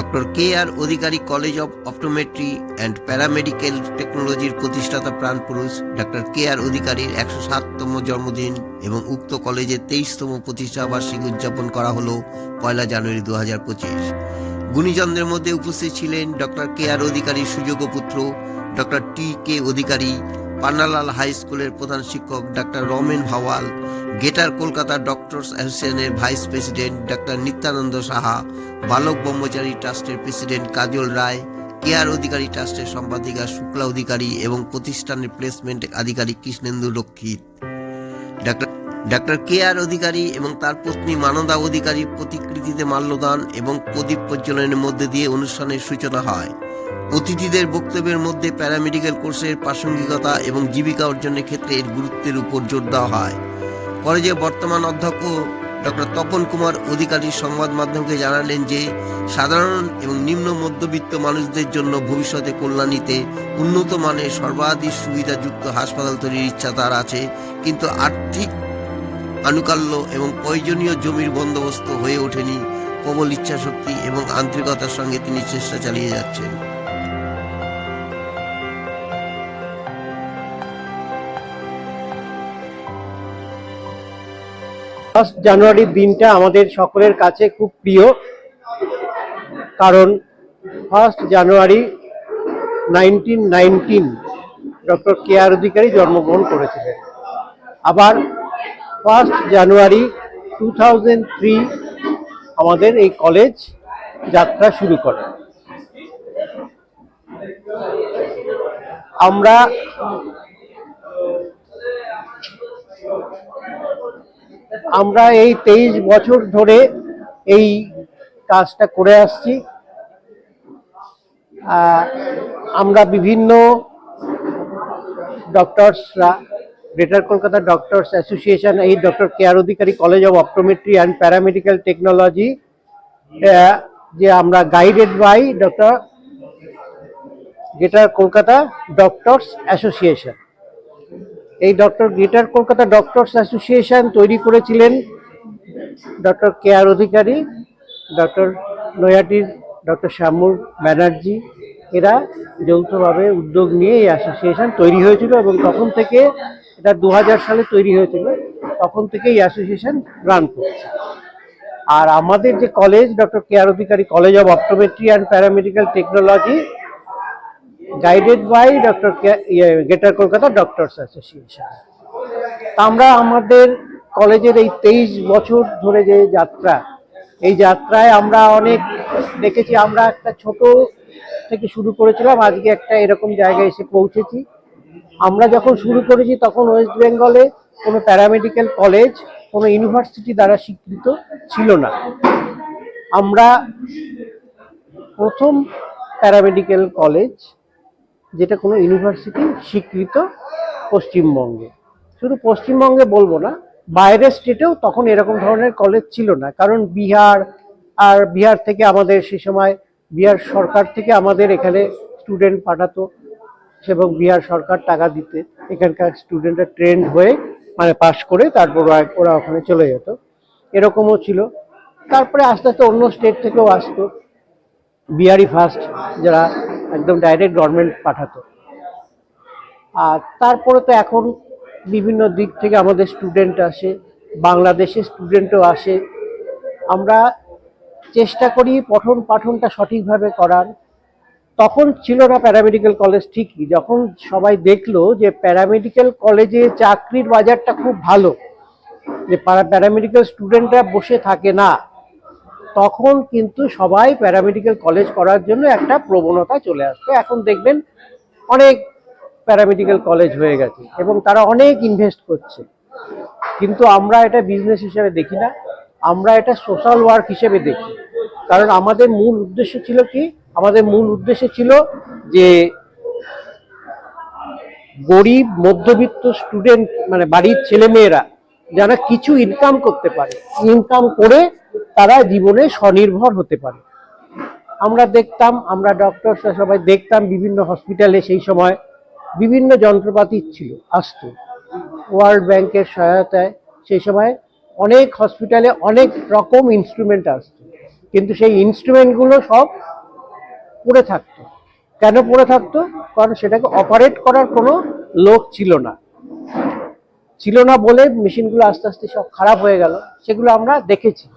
Doctor K R Adhikari college of optometry and paramedical টেকনোলজির প্রতিষ্ঠাতা প্রাণপুরুষ doctor K আর অধিকারীর একশো সাততম জন্মদিন এবং উক্ত কলেজের তেইশতম প্রতিষ্ঠা বার্ষিকী উদযাপন করা হলো পয়লা জানুয়ারি দু হাজার পঁচিশ। গুণীজনদের মধ্যে উপস্থিত ছিলেন ডক্টর কে আর অধিকারীর সুযোগ্য পুত্র doctor T K Adhikari Pannalal high স্কুলের প্রধান শিক্ষক doctor Ramen Bhawal greater Kolkata doctors অ্যাসোসিয়েশনের vice president doctor Nityananda Saha, Balak Brahmachari ট্রাস্টের প্রেসিডেন্ট কাজল রায়, কেয়ার অধিকারী ট্রাস্টের সম্পাদিকা শুক্লা অধিকারী এবং প্রতিষ্ঠানের প্লেসমেন্ট আধিকারিক কৃষ্ণেন্দু রক্ষিত। ডক্টর কে আর অধিকারী এবং তার পত্নী মানদা অধিকারী প্রতিকৃতিতে মাল্যদান এবং প্রদীপ প্রজ্বলনের মধ্যে দিয়ে অনুষ্ঠানের সূচনা হয়। অতিথিদের বক্তব্যের মধ্যে প্যারামেডিক্যাল কোর্সের প্রাসঙ্গিকতা এবং জীবিকা অর্জনের ক্ষেত্রে এর গুরুত্বের উপর জোর দেওয়া হয়। কলেজের বর্তমান অধ্যক্ষ ডক্টর তপন কুমার অধিকারী সংবাদ মাধ্যমকে জানালেন যে, সাধারণ এবং নিম্ন মধ্যবিত্ত মানুষদের জন্য ভবিষ্যতে কল্যাণীতে উন্নত মানের সর্বাধিক সুবিধাযুক্ত হাসপাতাল তৈরির ইচ্ছা তার আছে, কিন্তু আর্থিক আনুকাল্য এবং প্রয়োজনীয় জমির বন্দোবস্ত হয়ে ওঠেনি। প্রবল ইচ্ছাশক্তি এবং আন্তরিকতার সঙ্গে তিনি চেষ্টা চালিয়ে যাচ্ছেন। ফার্স্ট জানুয়ারির দিনটা আমাদের সকলের কাছে খুব প্রিয়। কারণ first January nineteen nineteen doctor K R Adhikari জন্মগ্রহণ করেছিলেন। আবার ফার্স্ট জানুয়ারি টু আমাদের এই কলেজ যাত্রা শুরু করে। আমরা আমরা এই তেইশ বছর ধরে এই কাজটা করে আসছি। আমরা বিভিন্ন ডক্টরসরা, গ্রেটার কলকাতা ডক্টরস অ্যাসোসিয়েশন, এই doctor K R Adhikari college of optometry and paramedical technology যে আমরা guided by doctor greater Kolkata doctors association. এই doctor greater Kolkata doctors association তৈরি করেছিলেন doctor K R Adhikari, doctor নয়াটির doctor Shyamal Banerjee, এরা যৌথভাবে উদ্যোগ নিয়ে এই অ্যাসোসিয়েশন তৈরি হয়েছিল এবং তখন থেকে এটা দু হাজার সালে তৈরি হয়েছিল, তখন থেকে এই অ্যাসোসিয়েশন রান করছে। আর আমাদের যে college, doctor K R Adhikari college of optometry and paramedical technology guided by doctor greater Kolkata doctors association আমরা আমাদের কলেজের এই তেইশ বছর ধরে যে যাত্রা, এই যাত্রায় আমরা অনেক দেখেছি, আমরা একটা ছোট থেকে শুরু করেছিলাম, আজকে একটা এরকম জায়গায় এসে পৌঁছেছি। আমরা যখন শুরু করেছি তখন ওয়েস্ট বেঙ্গলে কোনো প্যারামেডিক্যাল কলেজ কোনো ইউনিভার্সিটি দ্বারা স্বীকৃত ছিল না। আমরা প্রথম প্যারামেডিক্যাল কলেজ যেটা কোনো ইউনিভার্সিটি স্বীকৃত পশ্চিমবঙ্গে। শুধু পশ্চিমবঙ্গে বলব না, বাইরের স্টেটেও তখন এরকম ধরনের কলেজ ছিল না। কারণ বিহার আর বিহার থেকে আমাদের সে সময় বিহার সরকার থেকে আমাদের এখানে স্টুডেন্ট পাঠাতো এবং বিহার সরকার টাকা দিতে। এখানকার স্টুডেন্টরা ট্রেন্ড হয়ে মানে পাশ করে তারপর ওরা- ওখানে চলে যেত। এরকমও ছিল। তারপরে আস্তে আস্তে অন্য স্টেট থেকেও আসতো। বিহারি ফার্স্ট যারা একদম ডাইরেক্ট গভর্নমেন্ট পাঠাতো। আর তারপরে তো এখন বিভিন্ন দিক থেকে আমাদের স্টুডেন্ট আসে, বাংলাদেশের স্টুডেন্টও আসে। আমরা চেষ্টা করি পঠন পাঠনটা সঠিকভাবে করার। তখন ছিল না প্যারামেডিক্যাল কলেজ ঠিকই। যখন সবাই দেখল যে প্যারামেডিক্যাল কলেজে চাকরির বাজারটা খুব ভালো, যে প্যারামেডিক্যাল স্টুডেন্টরা বসে থাকে না। তখন কিন্তু সবাই প্যারামেডিক্যাল কলেজ করার জন্য একটা প্রবণতা চলে আসতো। এখন দেখবেন অনেক প্যারামেডিক্যাল কলেজ হয়ে গেছে এবং তারা অনেক ইনভেস্ট করছে। কিন্তু আমরা এটা বিজনেস হিসেবে দেখি না, আমরা এটা সোশ্যাল ওয়ার্ক হিসেবে দেখি। কারণ আমাদের মূল উদ্দেশ্য ছিল কি? আমাদের মূল উদ্দেশ্য ছিল যে গরিব, মধ্যবিত্ত স্টুডেন্ট মানে বাড়ির ছেলেমেয়েরা যারা কিছু ইনকাম করতে পারে। ইনকাম করে তারা জীবনে স্বনির্ভর হতে পারে। আমরা দেখতাম, আমরা ডক্টর সবাই দেখতাম বিভিন্ন হসপিটালে সেই সময় বিভিন্ন যন্ত্রপাতি ছিল, আসতো। ওয়ার্ল্ড ব্যাংকের সহায়তায় সেই সময় অনেক হসপিটালে অনেক রকম ইনস্ট্রুমেন্ট আসতো। কিন্তু সেই ইনস্ট্রুমেন্টগুলো সব পড়ে থাকতো। কেন পড়ে থাকতো? কারণ সেটাকে অপারেট করার কোনো লোক ছিল না। ছিল না বলে মেশিনগুলো আস্তে আস্তে সব খারাপ হয়ে গেল, সেগুলো আমরা দেখেছি।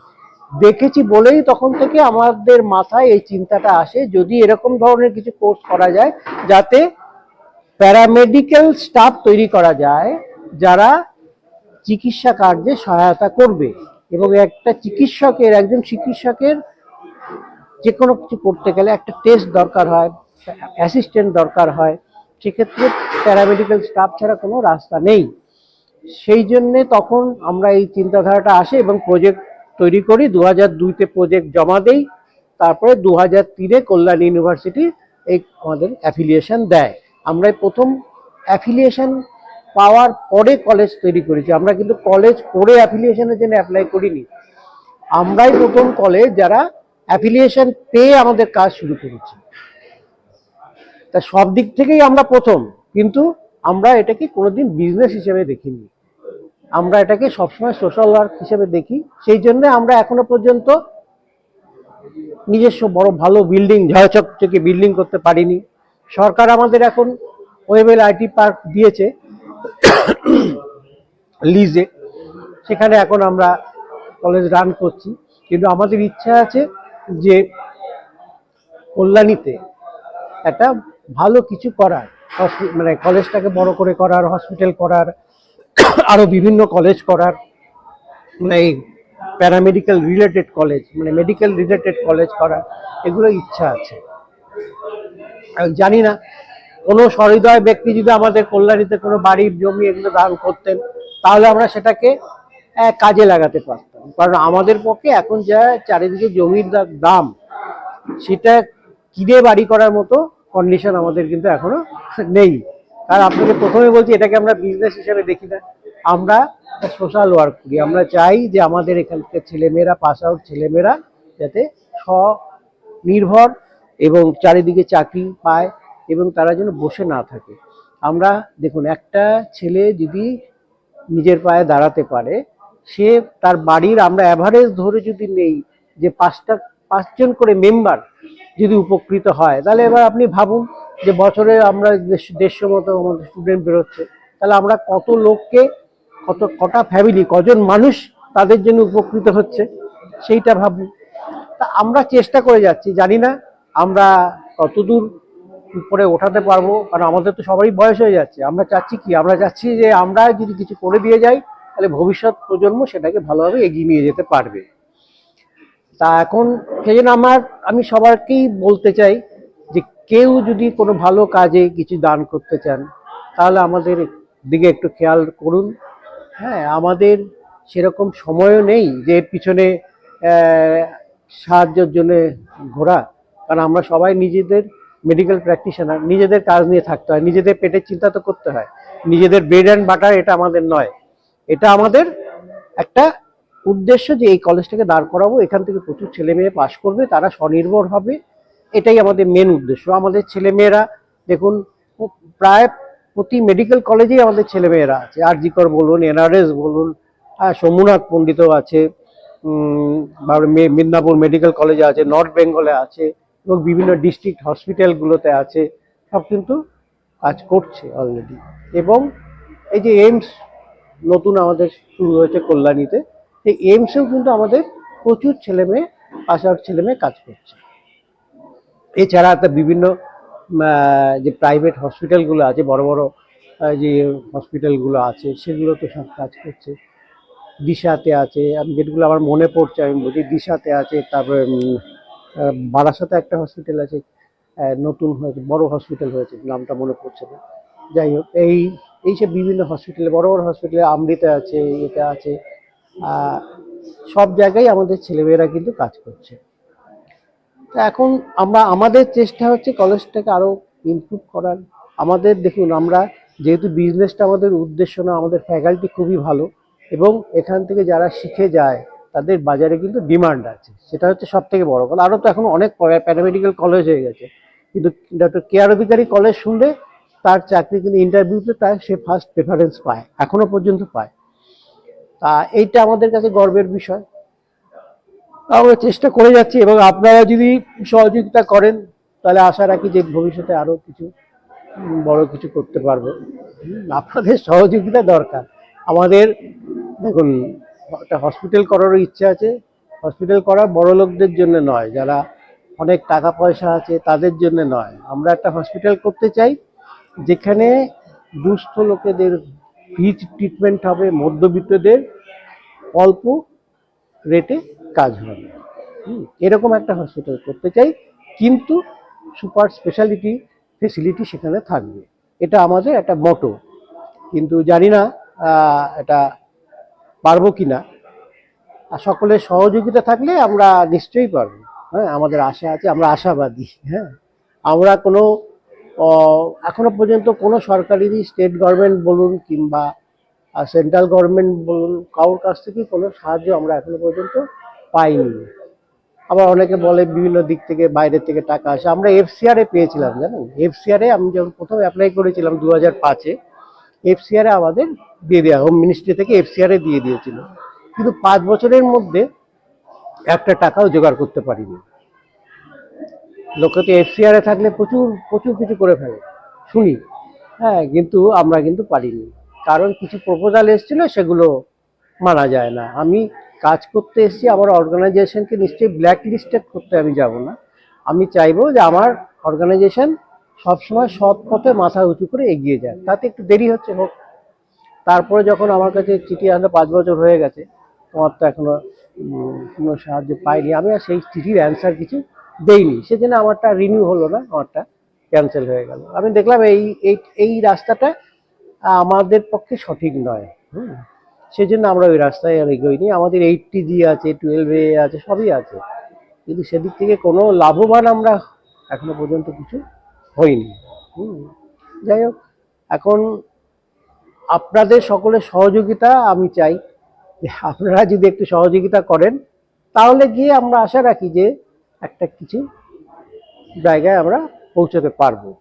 দেখেছি বলেই তখন থেকে আমাদের মাথায় এই চিন্তাটা আসে, যদি এরকম ধরনের কিছু কোর্স করা যায় যাতে প্যারামেডিক্যাল স্টাফ তৈরি করা যায়, যারা চিকিৎসা কার্যে সহায়তা করবে। এবং একটা চিকিৎসকের, একজন চিকিৎসকের যে কোনো কিছু করতে গেলে একটা টেস্ট দরকার হয় অ্যাসিস্ট্যান্ট দরকার হয়, সেক্ষেত্রে প্যারামেডিক্যাল স্টাফ ছাড়া কোনো রাস্তা নেই। সেই জন্যে তখন আমরা এই চিন্তাধারাটা আসে এবং প্রজেক্ট তৈরি করি দু হাজার দুইতে প্রজেক্ট জমা দেই, তারপরে দু হাজার তিনে কল্যাণ ইউনিভার্সিটি এই আমাদের অ্যাফিলিয়েশন দেয়। আমরা প্রথম অ্যাফিলিয়েশন পাওয়ার পরে কলেজ তৈরি করেছি। আমরা কিন্তু কলেজ করে অ্যাফিলিয়েশনের জন্য অ্যাপ্লাই করিনি। আমরাই প্রথম কলেজ যারা অ্যাফিলিয়েশন পেয়ে আমাদের কাজ শুরু করেছি। তা সব দিক থেকেই আমরা প্রথম, কিন্তু আমরা এটাকে কোনোদিন বিজনেস হিসেবে দেখিনি। আমরা এটাকে সবসময় সোশ্যাল ওয়ার্ক হিসেবে দেখি। সেই জন্য আমরা এখনও পর্যন্ত নিজস্ব বড় ভালো বিল্ডিং ঝয়চক থেকে বিল্ডিং করতে পারিনি। সরকার আমাদের এখন ওয়েবেল আইটি পার্ক দিয়েছে লিজে সেখানে এখন আমরা কলেজ রান করছি। কিন্তু আমাদের ইচ্ছা আছে যে কল্যাণীতে একটা ভালো কিছু করার মানে কলেজটাকে বড় করে করার হসপিটাল করার আরও বিভিন্ন কলেজ করার মানে এই প্যারামেডিক্যাল রিলেটেড কলেজ মানে মেডিকেল রিলেটেড কলেজ করার এগুলো ইচ্ছা আছে। জানি না, কোনো সহৃদয় ব্যক্তি যদি আমাদের কল্যাণীতে কোনো বাড়ির জমি এগুলো দান করতেন, তাহলে আমরা সেটাকে কাজে লাগাতে পারতাম। কারণ আমাদের পক্ষে এখন যা চারিদিকে জমির দাম, সেটা কিনে বাড়ি করার মতো কন্ডিশন আমাদের কিন্তু এখনও নেই। কারণ আপনাকে প্রথমে বলছি, এটাকে আমরা বিজনেস হিসেবে দেখি না। আমরা সোশ্যাল ওয়ার্ক করি। আমরা চাই যে আমাদের এখানকার ছেলেমেয়েরা পাস আউট ছেলেমেয়েরা যাতে স্বনির্ভর এবং চারিদিকে চাকরি পায় এবং তারা যেন বসে না থাকে। আমরা দেখুন, একটা ছেলে যদি নিজের পায়ে দাঁড়াতে পারে, সে তার বাড়ির আমরা অ্যাভারেজ ধরে যদি নেই, যে পাঁচটা, পাঁচজন করে মেম্বার যদি উপকৃত হয়, তাহলে এবার আপনি ভাবুন যে বছরে আমরা দেড়শো- মতো আমাদের স্টুডেন্ট বেরোচ্ছে, তাহলে আমরা কত লোককে, কত, কটা ফ্যামিলি কজন মানুষ তাদের জন্য উপকৃত হচ্ছে, সেইটা ভাবুন। তা আমরা চেষ্টা করে যাচ্ছি, জানি না আমরা কতদূর উপরে ওঠাতে পারব, কারণ আমাদের তো সবারই বয়স হয়ে যাচ্ছে। আমরা চাচ্ছি কি? আমরা চাচ্ছি যে আমরা যদি কিছু করে দিয়ে যাই, তাহলে ভবিষ্যৎ প্রজন্ম সেটাকে ভালোভাবে এগিয়ে নিয়ে যেতে পারবে। তা এখন সেই জন্য আমার, আমি সবারকেই বলতে চাই কেউ যদি কোনো ভালো কাজে কিছু দান করতে চান, তাহলে আমাদের দিকে একটু খেয়াল করুন। হ্যাঁ আমাদের সেরকম সময়ও নেই যে পিছনে সাহায্যের জন্য ঘোরা। কারণ আমরা সবাই নিজেদের মেডিকেল প্র্যাকটিশনার নিজেদের কাজ নিয়ে থাকতে হয়, নিজেদের পেটের চিন্তা তো করতে হয়। নিজেদের ব্রেড অ্যান্ড বাটার এটা আমাদের নয়। এটা আমাদের একটা উদ্দেশ্য যে এই কলেজটাকে দাঁড় করাবো। এখান থেকে প্রচুর ছেলে মেয়ে পাশ করবে, তারা স্বনির্ভর হবে। এটাই আমাদের মেন উদ্দেশ্য। আমাদের ছেলেমেয়েরা, দেখুন প্রায় প্রতি মেডিকেল কলেজেই আমাদের ছেলেমেয়েরা আছে। আরজিকর বলুন, এনআরএস বলুন সোমনাথ পণ্ডিতও আছে মিদনাপুর মেডিকেল কলেজে আছে নর্থ বেঙ্গলে আছে, এবং বিভিন্ন ডিস্ট্রিক্ট হসপিটালগুলোতে আছে। সব কিন্তু কাজ করছে অলরেডি এবং এই যে এইমস নতুন আমাদের শুরু হয়েছে কল্যাণীতে, এই এইমসেও কিন্তু আমাদের প্রচুর ছেলে মেয়ে পাশ আউট ছেলে মেয়ে কাজ করছে। এছাড়া একটা বিভিন্ন যে প্রাইভেট হসপিটালগুলো আছে, বড় বড় যে হসপিটালগুলো আছে, সেগুলোতে সব কাজ করছে। দিশাতে আছে, আমি যেগুলো আমার মনে পড়ছে, আমি বলছি দিশাতে আছে, তারপরে বারাসাতে একটা হসপিটাল আছে নতুন হয়েছে, বড় হসপিটাল হয়েছে, নামটা মনে পড়ছে না। যাই হোক, এই এইসব বিভিন্ন হসপিটালে বড় বড় হসপিটালে আমৃতা আছে এটা আছে সব জায়গায় আমাদের ছেলেমেয়েরা কিন্তু কাজ করছে। তো এখন আমরা, আমাদের চেষ্টা হচ্ছে কলেজটাকে আরও ইমপ্রুভ করার। আমাদের দেখুন, আমরা যেহেতু বিজনেসটা আমাদের উদ্দেশ্য না, আমাদের ফ্যাকাল্টি খুবই ভালো, এবং এখান থেকে যারা শিখে যায়, তাদের বাজারে কিন্তু ডিমান্ড আছে। সেটা হচ্ছে সব থেকে বড় কথা। আরও তো এখন অনেক প্যারামেডিক্যাল কলেজ হয়ে গেছে। কিন্তু ডক্টর কেয়ার অধিকারী কলেজ শুনলে তার চাকরি কিন্তু ইন্টারভিউতে তার সে ফার্স্ট প্রেফারেন্স পায়, এখনও পর্যন্ত পায়। তা এইটা আমাদের কাছে গর্বের বিষয়। আমরা চেষ্টা করে যাচ্ছি এবং আপনারা যদি সহযোগিতা করেন, তাহলে আশা রাখি যে ভবিষ্যতে আরও কিছু বড় কিছু করতে পারব। আপনাদের সহযোগিতা দরকার। আমাদের, দেখুন, একটা হসপিটাল করারও ইচ্ছা আছে। হসপিটাল করা বড় লোকদের জন্য নয়, যারা অনেক টাকা পয়সা আছে তাদের জন্য নয়। আমরা একটা হসপিটাল করতে চাই, যেখানে দুস্থ লোকেদের ফ্রিজ ট্রিটমেন্ট হবে, মধ্যবিত্তদের অল্প রেটে কাজ হবে এরকম একটা হসপিটাল করতে চাই, কিন্তু সুপার স্পেশালিটি ফেসিলিটি সেখানে থাকবে। এটা আমাদের একটা মটো কিন্তু জানি না এটা পারব কি না আর সকলের সহযোগিতা থাকলে আমরা নিশ্চয়ই পারব। হ্যাঁ আমাদের আশা আছে, আমরা আশাবাদী। হ্যাঁ আমরা কোনো এখনও পর্যন্ত কোনো সরকারি স্টেট গভর্নমেন্ট বলুন কিংবা সেন্ট্রাল গভর্নমেন্ট বলুন, কারোর কাছ থেকে কোনো সাহায্য আমরা এখনও পর্যন্ত পাইনি। আবার অনেকে বলে বিভিন্ন দিক থেকে বাইরের থেকে টাকা আসে। আমরা এফসিআর পেয়েছিলাম, জানেন? এফসিআর আমি যখন প্রথম অ্যাপ্লাই করেছিলাম দু হাজার পাঁচে, এফসিআর আমাদের দিয়ে দেওয়া হোম মিনিস্ট্রি থেকে এফসিআর দিয়ে দিয়েছিল। কিন্তু পাঁচ বছরের মধ্যে একটা টাকাও জোগাড় করতে পারিনি। লোকে তো এফসিআর থাকলে প্রচুর প্রচুর কিছু করে ফেলে। শুনি। হ্যাঁ কিন্তু আমরা কিন্তু পারিনি। কারণ কিছু প্রপোজাল এসেছিল, সেগুলো মানা যায় না। আমি কাজ করতে এসেছি, আমার অর্গানাইজেশনকে নিশ্চয়ই ব্ল্যাক লিস্টেড করতে আমি যাব না। আমি চাইব যে আমার অর্গানাইজেশন সবসময় সৎ পথে মাথা উঁচু করে এগিয়ে যায়। তাতে একটু দেরি হচ্ছে, হোক। তারপরে যখন আমার কাছে চিঠি আসলে পাঁচ বছর হয়ে গেছে, তোমার তো এখনও কোনো সাহায্য পাইনি। আমি আর সেই চিঠির অ্যান্সার কিছু দেইনি। সেজন্য আমারটা রিনিউ হলো না, আমারটা ক্যান্সেল হয়ে গেল। আমি দেখলাম এই এই এই রাস্তাটা আমাদের পক্ষে সঠিক নয়। হুম। সেজন্য আমরা ওই রাস্তায় আর এগোইনি আমাদের এইটটি জি আছে টুয়েলভ এ আছে, সবই আছে। কিন্তু সেদিক থেকে কোনো লাভবান আমরা এখনও পর্যন্ত কিছু হইনি। হুম। যাই হোক, এখন আপনাদের সকলের সহযোগিতা আমি চাই। যে আপনারা যদি একটু সহযোগিতা করেন, তাহলে গিয়ে আমরা আশা রাখি যে একটা কিছু জায়গায় আমরা পৌঁছতে পারব।